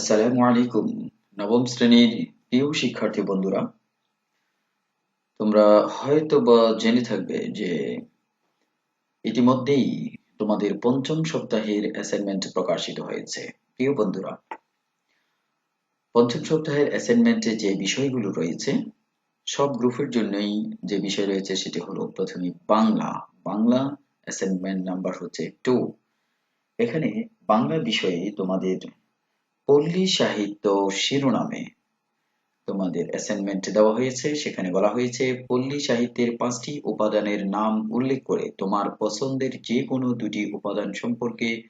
আসসালামু আলাইকুম। নবম শ্রেণির প্রিয় শিক্ষার্থী বন্ধুরা, তোমরা হয়তো বা জেনে থাকবে যে ইতিমধ্যেই তোমাদের পঞ্চম সপ্তাহের অ্যাসাইনমেন্ট প্রকাশিত হয়েছে। প্রিয় বন্ধুরা, পঞ্চম সপ্তাহের অ্যাসাইনমেন্টে যে বিষয়গুলো রয়েছে, সব গ্রুপের জন্যই যে বিষয় রয়েছে সেটি হলো প্রথমে বাংলা। বাংলা অ্যাসাইনমেন্ট নাম্বার হচ্ছে টু এখানে বাংলা বিষয়ে তোমাদের পল্লী সাহিত্য শিরোনামে তোমাদের অ্যাসাইনমেন্ট দেওয়া হয়েছে। সেখানে বলা হয়েছে, পল্লী সাহিত্যের পাঁচটি উপাদানের নাম উল্লেখ করে তোমার পছন্দের যে কোনো দুটি উপাদান সম্পর্কে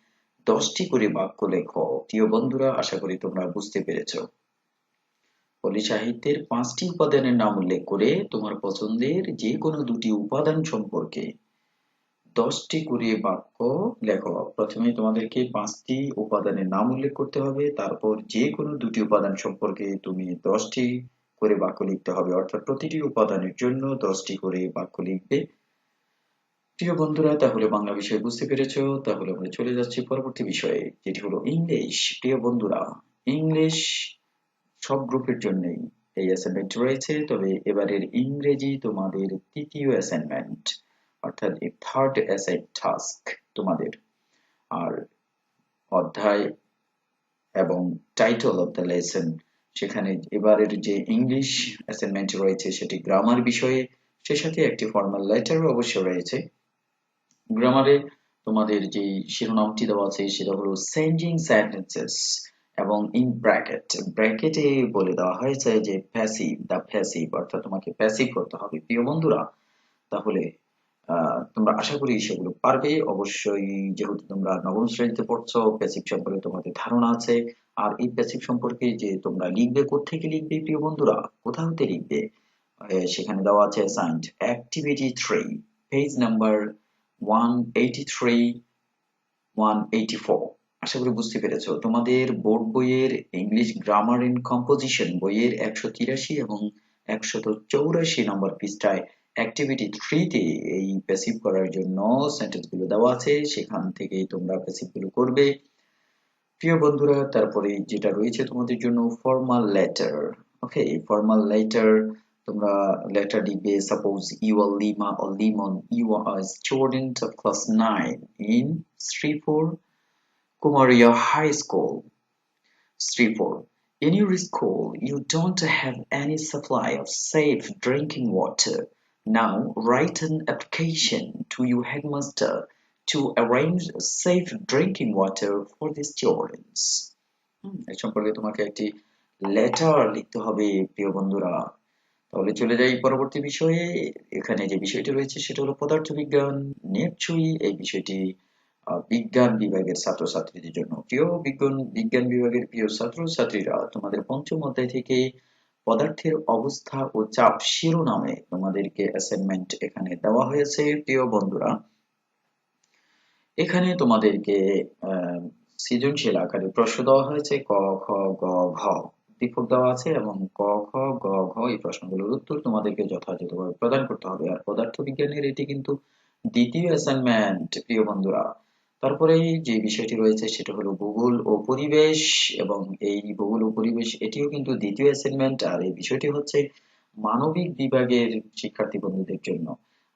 দশটি করে বাক্য লেখো। প্রিয় বন্ধুরা, আশা করি তোমরা বুঝতে পেরেছ। পল্লী সাহিত্যের পাঁচটি উপাদানের নাম উল্লেখ করে তোমার পছন্দের যে কোনো দুটি উপাদান সম্পর্কে দশটি করে বাক্য লেখো। প্রথমে তোমাদেরকে পাঁচটি উপাদানের নাম উল্লেখ করতে হবে, তারপর যে কোনো দুটি উপাদান সম্পর্কে তুমি দশটি করে বাক্য লিখতে হবে। অর্থাৎ প্রতিটি উপাদানের জন্য দশটি করে বাক্য লিখবে। প্রিয় বন্ধুরা, তাহলে বাংলা বিষয় বুঝতে পেরেছ। তাহলে আমরা চলে যাচ্ছি পরবর্তী বিষয়ে, যেটি হলো ইংলিশ। প্রিয় বন্ধুরা, ইংলিশ সব গ্রুপের জন্যই এই অ্যাসাইনমেন্ট রয়েছে, তবে এবারের ইংরেজি তোমাদের তৃতীয় অ্যাসাইনমেন্ট অর্থাৎ এই থার্ড অ্যাসাইন টাস্ক তোমাদের। আর অধ্যায় এবং টাইটল অফ দ্য লেসন সেখানে এবারের যে ইংলিশ অ্যাসাইনমেন্ট রয়েছে সেটি গ্রামার বিষয়ে, সে সাথে একটি ফর্মাল লেটারও অবশ্য রয়েছে। গ্রামারে তোমাদের যে শিরোনামটি দেওয়া আছে সেটা হলো সেন্ডিং সেন্টেন্সেস এবং ইন ব্র্যাকেট ব্র্যাকেটে বলে দেওয়া হয়েছে যে প্যাসিভ দ্য প্যাসিভ অর্থাৎ তোমাকে প্যাসিভ করতে হবে। প্রিয় বন্ধুরা, তাহলে তোমরা আশা করি সেগুলো পারবে। অবশ্যই যেহেতু তোমরা নবম শ্রেণীতে পড়ছো প্যাসিভ সম্পর্কে তোমাদের ধারণা আছে। আর এই প্যাসিভ সম্পর্কে যে তোমরা লিখবে কোথেকে লিখবে, প্রিয় বন্ধুরা? কোথা হতে লিখবে? সেখানে দেওয়া আছে assigned activity three page number one eighty three one eighty four আশা করি বুঝতে পেরেছ। তোমাদের বোর্ড বইয়ের ইংলিশ গ্রামার এন্ড কম্পোজিশন বইয়ের একশো তিরাশি এবং একশত চৌরাশি নম্বর পৃষ্ঠায় অ্যাক্টিভিটি থ্রিতে এই প্যাসিভ করার জন্য সেন্টেন্সগুলো দেওয়া আছে সেখান থেকে তোমরা প্যাসিভগুলো করবে। প্রিয় বন্ধুরা তারপরে যেটা রয়েছে তোমাদের জন্য formal letter okay formal letter তোমরা লেটার লিখবে suppose you are Lima or Limon you are student of class nine in Sripur Kumaria high school Sripur In your school, you don't have any supply of safe drinking water. Now write an application to your headmaster to arrange safe drinking water for the students. এই সম্পর্কে তোমাকে একটি letter লিখতে হবে প্রিয় বন্ধুরা। তাহলে চলে যাই পরবর্তী বিষয়ে। এখানে যে বিষয়টি রয়েছে সেটা হলো পদার্থবিজ্ঞান নিশ্চয়ই এই বিষয়টি বিজ্ঞান বিভাগের ছাত্রছাত্রীদের জন্য। প্রিয় বিজ্ঞান বিজ্ঞান বিভাগের প্রিয় ছাত্রছাত্রীরা তোমাদের পঞ্চম অধ্যায় থেকে পদার্থের অবস্থা ও চাপ শিরোনামে তোমাদেরকে অ্যাসাইনমেন্ট এখানে দেওয়া হয়েছে, প্রিয় বন্ধুরা। এখানে তোমাদেরকে সৃজনশীল আকারে প্রশ্ন দেওয়া হয়েছে, ক, খ, গ, ঘ। দীপক দেওয়া আছে এবং ক, খ, গ, ঘ এই প্রশ্নগুলোর উত্তর তোমাদেরকে যথাযথভাবে প্রদান করতে হবে। আর পদার্থ বিজ্ঞানের এটি কিন্তু দ্বিতীয় অ্যাসাইনমেন্ট প্রিয় বন্ধুরা। তারপরে যে বিষয়টি রয়েছে সেটা হলো ভূগোল ও পরিবেশ এবং এই ভূগোল ও পরিবেশ এটিও কিন্তু দ্বিতীয় অ্যাসাইনমেন্ট আর এই বিষয়টি হচ্ছে মানবিক বিভাগের শিক্ষার্থী বন্ধুদের জন্য।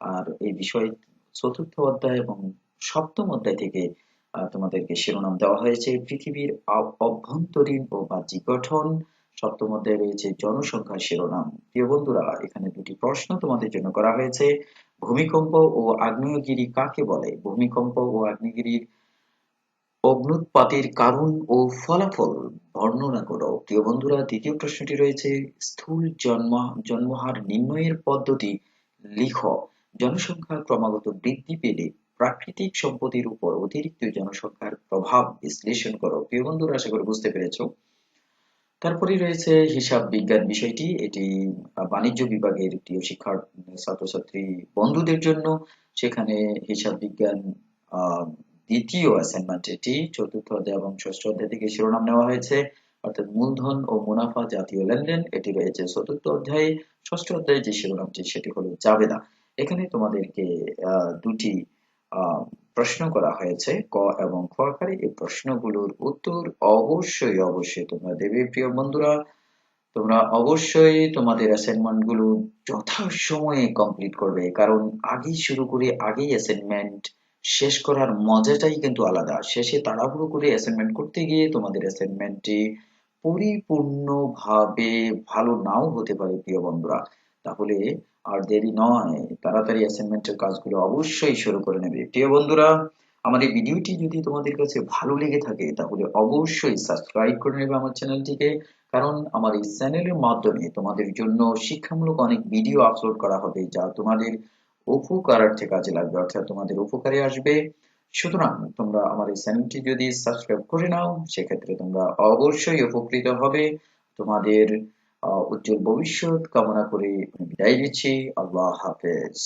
আর এই বিষয় চতুর্থ অধ্যায় এবং সপ্তম অধ্যায় থেকে তোমাদেরকে শিরোনাম দেওয়া হয়েছে, পৃথিবীর অভ্যন্তরীণ ও বাহ্যিক গঠন। সপ্তম অধ্যায়ে রয়েছে জনসংখ্যার শিরোনাম। প্রিয় বন্ধুরা, এখানে দুটি প্রশ্ন তোমাদের জন্য করা হয়েছে। ভূমিকম্প ও আগ্নেয়গিরি কাকে বলে? ভূমিকম্প ও আগ্নেয়গিরির অগ্নুৎপাতের কারণ ও ফলাফল বর্ণনা করো। প্রিয় বন্ধুরা, দ্বিতীয় প্রশ্নটি রয়েছে, স্থূল জন্ম, জন্মহার নির্ণয়ের পদ্ধতি লিখ। জনসংখ্যা ক্রমাগত বৃদ্ধি পেলে প্রাকৃতিক সম্পদের উপর অতিরিক্ত জনসংখ্যার প্রভাব বিশ্লেষণ করো। প্রিয় বন্ধুরা, আশা করি বুঝতে পেরেছ। তারপরে রয়েছে হিসাব বিজ্ঞান বিষয়টি। এটি বাণিজ্য বিভাগের প্রিয় শিক্ষার ছাত্রছাত্রী বন্ধুদের জন্য। সেখানে হিসাব বিজ্ঞান দ্বিতীয় অ্যাসাইনমেন্ট এটি। চতুর্থ অধ্যায় এবং ষষ্ঠ অধ্যায় থেকে শিরোনাম নেওয়া হয়েছে। অর্থাৎ মূলধন ও মুনাফা জাতীয় লেনদেন, এটি রয়েছে চতুর্থ অধ্যায়ে। ষষ্ঠ অধ্যায়ে যে শিরোনামটি, সেটি হলো জাবেদা। এখানে তোমাদেরকে দুটি প্রশ্ন করা হয়েছে, ক এবং খ আকারে এই প্রশ্নগুলোর উত্তর অবশ্যই অবশ্যই তোমরা দেবে, প্রিয় বন্ধুরা। তোমরা অবশ্যই তোমাদের অ্যাসাইনমেন্টগুলো যথাসময়ে কমপ্লিট করবে, কারণ আগেই শুরু করে আগেই অ্যাসাইনমেন্ট শেষ করার মজাটাই কিন্তু আলাদা। শেষে তাড়াহুড়ো করে অ্যাসাইনমেন্ট করতে গিয়ে তোমাদের অ্যাসাইনমেন্টটি পরিপূর্ণভাবে ভালো নাও হতে পারে, প্রিয় বন্ধুরা। তাহলে আর দেরি নয়, তাড়াতাড়ি অ্যাসাইনমেন্টের কাজগুলো অবশ্যই শুরু করে নেবে। প্রিয় বন্ধুরা, আমাদের ভিডিওটি যদি তোমাদের কাছে ভালো লেগে থাকে, তাহলে অবশ্যই সাবস্ক্রাইব করে নেবে আমার চ্যানেলটিকে কারণ আমার এই চ্যানেলের মাধ্যমে তোমাদের জন্য শিক্ষামূলক অনেক ভিডিও আপলোড করা হবে, যা তোমাদের উপকারার্থে কাজে লাগবে, অর্থাৎ তোমাদের উপকারে আসবে। সুতরাং তোমরা আমার এই চ্যানেলটি যদি সাবস্ক্রাইব করে নাও, সেক্ষেত্রে তোমরা অবশ্যই উপকৃত হবে। তোমাদের উজ্জ্বল ভবিষ্যৎ কামনা করে বিদায় দিচ্ছি আল্লাহ হাফেজ।